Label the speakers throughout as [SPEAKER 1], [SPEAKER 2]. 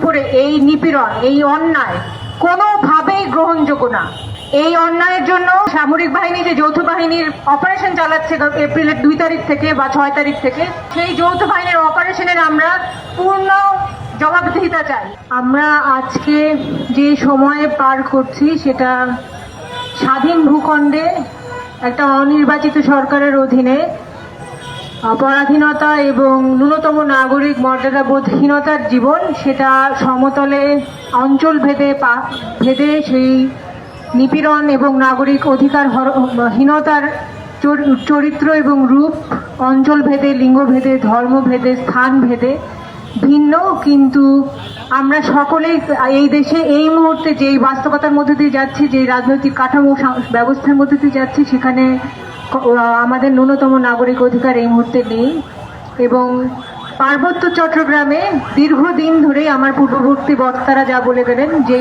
[SPEAKER 1] উপরে এই নিপীড়ন, এই অন্যায় কোনোভাবেই গ্রহণযোগ্য না। এই অন্যায়ের জন্য সামরিক বাহিনী যে যৌথ বাহিনীর অপারেশন চালাচ্ছে এপ্রিলের দুই তারিখ থেকে বা ছয় তারিখ থেকে, সেই যৌথ বাহিনীর অপারেশনের আমরা পূর্ণ জবাবদিহিতা চাই। আমরা আজকে যে সময়ে পার করছি সেটা স্বাধীন ভূখণ্ডে একটা অনির্বাচিত সরকারের অধীনে পরাধীনতা এবং ন্যূনতম নাগরিক মর্যাদা বোধহীনতার জীবন, সেটা সমতলে অঞ্চল ভেদে পা- ভেদে সেই নিপীড়ন এবং নাগরিক অধিকার হীনতার চর- চরিত্র এবং রূপ, অঞ্চল ভেদে, লিঙ্গ ভেদে, ধর্ম ভেদে, স্থান ভেদে ভিন্ন, কিন্তু আমরা সকলেই এই দেশে এই মুহূর্তে যেই বাস্তবতার মধ্যে দিয়ে যাচ্ছি যে রাজনৈতিক কাঠামো ব্যবস্থার মধ্যে দিয়ে যাচ্ছি, সেখানে আমাদের ন্যূনতম নাগরিক অধিকার এই মুহূর্তে নেই এবং পার্বত্য চট্টগ্রামে দীর্ঘদিন ধরেই আমার পূর্ববর্তী বক্তারা যা বলে গেলেন যে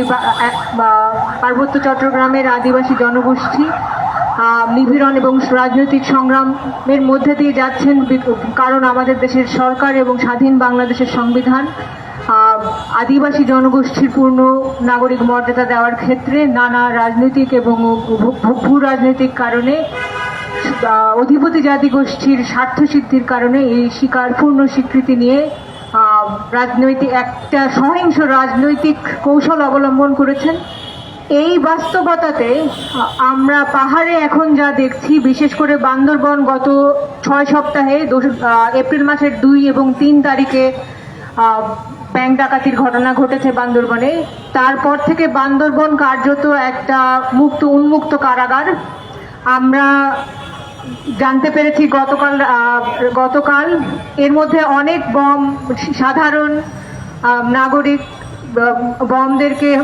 [SPEAKER 1] পার্বত্য চট্টগ্রামের আদিবাসী জনগোষ্ঠী নিপীড়ন এবং রাজনৈতিক সংগ্রামের মধ্যে দিয়ে যাচ্ছেন কারণ আমাদের দেশের সরকার এবং স্বাধীন বাংলাদেশের সংবিধান আদিবাসী জনগোষ্ঠীর পূর্ণ নাগরিক মর্যাদা দেওয়ার ক্ষেত্রে নানা রাজনৈতিক এবং ভূ রাজনৈতিক কারণে অধিপতি জাতি গোষ্ঠীর স্বার্থ সিদ্ধির কারণে এই স্বীকার পূর্ণ স্বীকৃতি নিয়ে রাজনৈতিক একটা সহিংস রাজনৈতিক কৌশল অবলম্বন করেছেন। এই বাস্তবতাতে আমরা পাহাড়ে এখন যা দেখছি, বিশেষ করে বান্দরবন গত ছয় সপ্তাহে এপ্রিল মাসের দুই এবং তিন তারিখে ব্যাংক ডাকাতির ঘটনা ঘটেছে বান্দরবনে। তারপর থেকে বান্দরবন কার্যত একটা মুক্ত, উন্মুক্ত কারাগার। আমরা জানতে পেরেছি গতকাল গতকাল। এর মধ্যে অনেক বম, সাধারণ নাগরিক বমদেরকে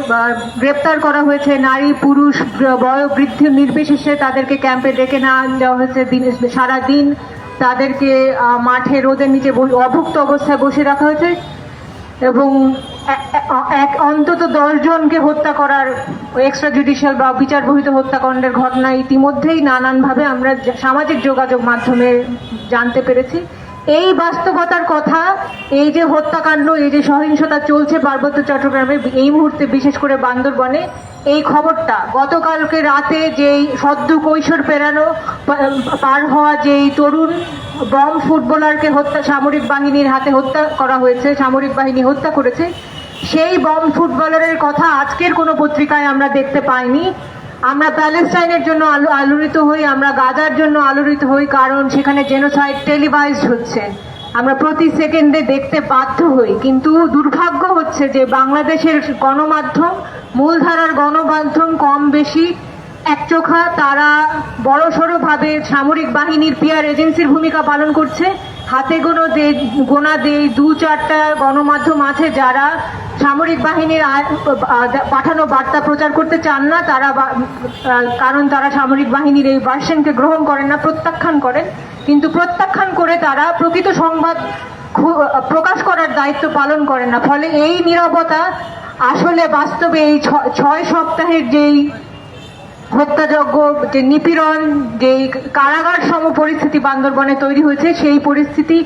[SPEAKER 1] গ্রেপ্তার করা হয়েছে। নারী, পুরুষ বয় বৃদ্ধ নির্বিশেষে তাদেরকে ক্যাম্পে ডেকে না দেওয়া হয়েছে দিন- সারাদিন। তাদেরকে মাঠে, রোদের নিচে অভুক্ত অবস্থায় বসে রাখা হয়েছে। এবং এক অন্তত দশজনকে হত্যা করার এক্সট্রা জুডিশিয়াল বা বিচার বহিত হত্যাকাণ্ডের ঘটনা ইতিমধ্যেই নানানভাবে আমরা সামাজিক যোগাযোগ মাধ্যমে জানতে পেরেছি। এই বাস্তবতার কথা, এই যে হত্যাকাণ্ড, এই যে সহিংসতা চলছে পার্বত্য চট্টগ্রামে, এই মুহূর্তে বিশেষ করে বান্দরবনে এই খবরটা গতকালকে রাতে যেই সদ্য কৈশোর পেরানো পার হওয়া যেই তরুণ বম ফুটবলারকে হত্যা, সামরিক বাহিনীর হাতে হত্যা করা হয়েছে, সামরিক বাহিনী হত্যা করেছে, সেই বম ফুটবলারের কথা আজকের কোনো পত্রিকায় আমরা দেখতে পাইনি। আমরা প্যালেস্টাইনের জন্য আলো আলোড়িত হই, আমরা গাজার জন্য আলোড়িত হই, কারণ সেখানে জেনোসাইড টেলিভাইজড হচ্ছে। আমরা প্রতি সেকেন্ডে দেখতে বাধ্য হই। কিন্তু দুর্ভাগ্য হচ্ছে যে বাংলাদেশের গণমাধ্যম, মূলধারার গণমাধ্যম কম বেশি। একচোখা তারা বড়সড় ভাবে সামরিক বাহিনীর পিয়ার এজেন্সির ভূমিকা পালন করছে। হাতে গোনো যে গোনা দেই দু চারটা গণমাধ্যম আছে যারা সামরিক বাহিনীর পাঠানো বার্তা প্রচার করতে চান না। তারা কারণ তারা সামরিক বাহিনীর এই ভার্সনকে গ্রহণ করেন না, প্রত্যাখ্যান করেন। কিন্তু প্রত্যাখ্যান করে তারা প্রকৃত সংবাদ প্রকাশ করার দায়িত্ব পালন করেন না। ফলে এই নীরবতা আসলে বাস্তবে এই ছয় সপ্তাহের যেই হত্যাযজ্ঞ, যে নিপীড়ন যে কারাগার সম পরিস্থিতি বান্দরবনে তৈরি হয়েছে, সেই পরিস্থিতি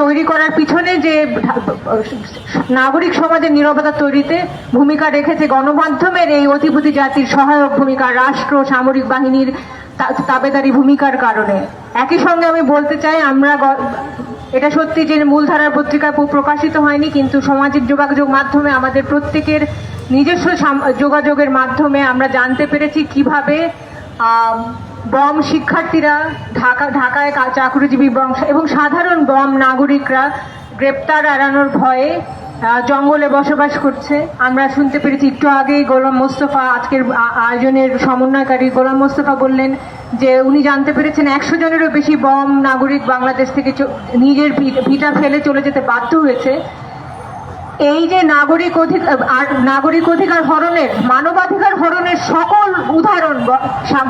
[SPEAKER 1] তৈরি করার পিছনে যে নাগরিক সমাজের নিরবতা তৈরিতে ভূমিকা রেখেছে গণমাধ্যমের এই অধিপতি জাতির সহায়ক ভূমিকা, রাষ্ট্র, সামরিক বাহিনীর তাবেদারি ভূমিকার কারণে। একই সঙ্গে আমি বলতে চাই, আমরা এটা সত্যি যে মূলধারার পত্রিকায় প্র- প্রকাশিত হয়নি, কিন্তু সামাজিক যোগাযোগ মাধ্যমে আমাদের প্রত্যেকের নিজস্ব যোগাযোগের মাধ্যমে আমরা জানতে পেরেছি কীভাবে বম শিক্ষার্থীরা ঢাকা, ঢাকায় চাকরিজীবী বংশ এবং সাধারণ বম নাগরিকরা গ্রেপ্তার এড়ানোর ভয়ে জঙ্গলে বসবাস করছে। আমরা শুনতে পেরেছি, একটু আগেই গোলাম মোস্তফা আজকের আয়োজনের সমন্বয়কারী গোলাম মোস্তফা বললেন যে উনি জানতে পেরেছেন একশো জনেরও বেশি বম নাগরিক বাংলাদেশ থেকে নিজের ভিটা ফেলে চলে যেতে বাধ্য হয়েছে। এই যে নাগরিক অধিকার আর নাগরিক অধিকার হরণের, মানবাধিকার হরণের সকল উদাহরণ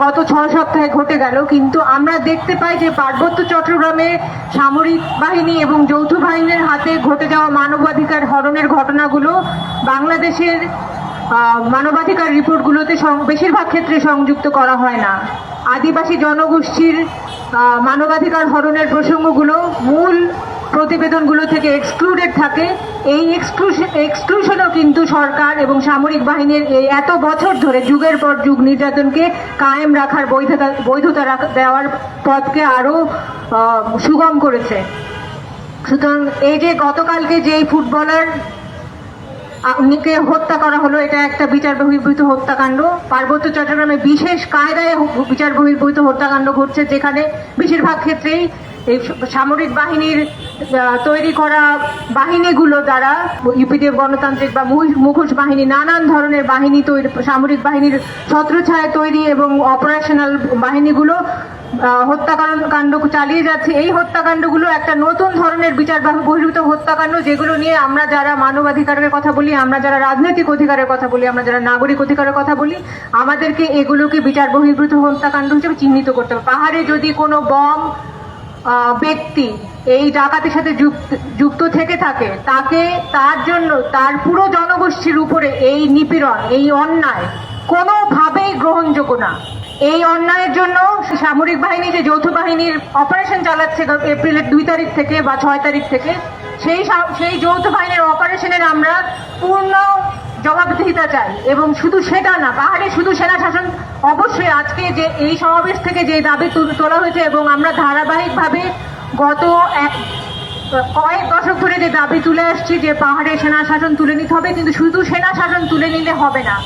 [SPEAKER 1] গত ছয় সপ্তাহে ঘটে গেল। কিন্তু আমরা দেখতে পাই যে পার্বত্য চট্টগ্রামে সামরিক বাহিনী এবং যৌথ বাহিনীর হাতে ঘটে যাওয়া মানবাধিকার হরণের ঘটনাগুলো বাংলাদেশের মানবাধিকার রিপোর্টগুলোতে বেশিরভাগ ক্ষেত্রে সংযুক্ত করা হয় না। আদিবাসী জনগোষ্ঠীর মানবাধিকার হরণের প্রসঙ্গগুলো মূল প্রতিবেদনগুলো থেকে এক্সক্লুডেড থাকে। এই এক্সক্লুশন এক্সক্লুশনও কিন্তু সরকার এবং সামরিক বাহিনীর এই এত বছর ধরে যুগের পর যুগ নির্যাতনকে কায়েম রাখার বৈধতা বৈধতা দেওয়ার পথকে আরও সুগম করেছে। সুতরাং এই যে গতকালকে যে এই ফুটবলার কে হত্যা করা হলো, এটা একটা বিচার বহির্ভূত হত্যাকাণ্ড। পার্বত্য চট্টগ্রামে বিশেষ কায়দায় বিচার বহির্ভূত হত্যাকাণ্ড ঘটছে যেখানে বেশিরভাগ ক্ষেত্রেই সামরিক বাহিনীর তৈরি করা বাহিনীগুলো দ্বারা ইউপিডিএফ গণতান্ত্রিক বা মুখোশ বাহিনী, নানান ধরনের বাহিনী তৈরি, সামরিক বাহিনীর ছত্রছায়া তৈরি এবং অপারেশনাল বাহিনীগুলো হত্যাকাণ্ড, কাণ্ড চালিয়ে যাচ্ছে। এই হত্যাকাণ্ডগুলো একটা নতুন ধরনের বিচার বহির্ভূত হত্যাকাণ্ড যেগুলো নিয়ে আমরা যারা মানবাধিকারের কথা বলি, আমরা যারা রাজনৈতিক অধিকারের কথা বলি, আমরা যারা নাগরিক অধিকারের কথা বলি, আমাদেরকে এগুলোকে বিচার বহির্ভূত হত্যাকাণ্ড হিসেবে চিহ্নিত করতে হবে। পাহাড়ে যদি কোনো বম ব্যক্তি এই ডাকাতের সাথে যুক্ত থেকে থাকে, তাকে তার জন্য, তার পুরো জনগোষ্ঠীর উপরে এই নিপীড়ন, এই অন্যায় কোনোভাবেই গ্রহণযোগ্য না। এই অন্যায়ের জন্য সামরিক বাহিনী যে যৌথ বাহিনীর অপারেশন চালাচ্ছে এপ্রিলের দুই তারিখ থেকে বা ছয় তারিখ থেকে, সেই সেই যৌথ বাহিনীর অপারেশনের আমরা পূর্ণ জবাবদিহিতা চাই, এবং শুধু সেটা না পাহাড়ে শুধু সেনা শাসন অবশ্যই আজকে যে এই সমাবেশ থেকে যে দাবি তুল- হয়েছে এবং আমরা ধারাবাহিকভাবে গত এক কয়েক দশক ধরে যে দাবি তুলে আসছি যে পাহাড়ে সেনা শাসন তুলে নিতে হবে, কিন্তু শুধু সেনা শাসন তুলে নিলে হবে না।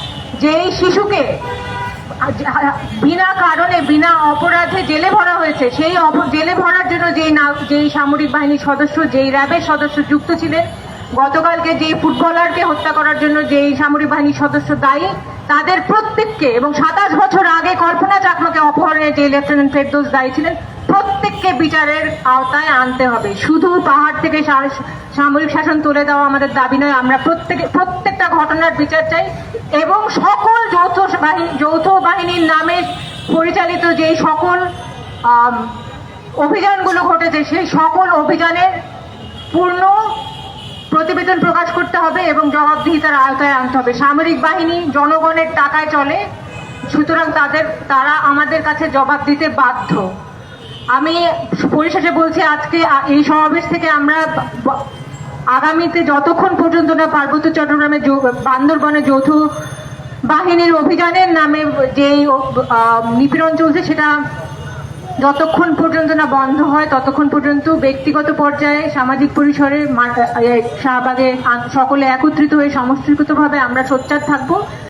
[SPEAKER 1] যে এই শিশুকে বিনা কারণে, বিনা অপরাধে জেলে ভরা হয়েছে, সেই জেলে ভরার জন্য যেই না যেই সামরিক বাহিনীর সদস্য, যেই র্যাবের সদস্য যুক্ত ছিলেন গতকালকে যেই ফুটবলারকে হত্যা করার জন্য যেই সামরিক বাহিনীর সদস্য দায়ী, তাদের প্রত্যেককে এবং সাতাশ বছর আগে কল্পনা চাকমাকে অপহরণে যে লেফটেন্যান্ট ফেরদৌস দায়ী ছিলেন, প্রত্যেককে বিচারের আওতায় আনতে হবে। শুধু পাহাড় থেকে সামরিক শাসন তুলে দেওয়া আমাদের দাবি নয়, আমরা প্রত্যেকে, প্রত্যেকটা ঘটনার বিচার চাই এবং সকল যৌথ বাহিনী যৌথ বাহিনীর নামে পরিচালিত যেই সকল অভিযানগুলো ঘটেছে, সেই সকল অভিযানের পূর্ণ প্রতিবেদন প্রকাশ করতে হবে এবং জবাবদিহিতার আওতায় আনতে হবে। সামরিক বাহিনী জনগণের টাকায় চলে, সুতরাং তাদের, তারা আমাদের কাছে জবাব দিতে বাধ্য। আমি পরিশেষে বলছি, আজকে এই সমাবেশ থেকে আমরা আগামীতে যতক্ষণ পর্যন্ত না পার্বত্য চট্টগ্রামে বান্দরবনে যৌথ বাহিনীর অভিযানের নামে যেই নিপীড়ন চলছে, সেটা যতক্ষণ পর্যন্ত না বন্ধ হয়, ততক্ষণ পর্যন্ত ব্যক্তিগত পর্যায়ে সামাজিক পরিসরে শাহবাগে সকলে একত্রিত হয়ে, সমষ্টিগতভাবে আমরা সোচ্চার থাকব।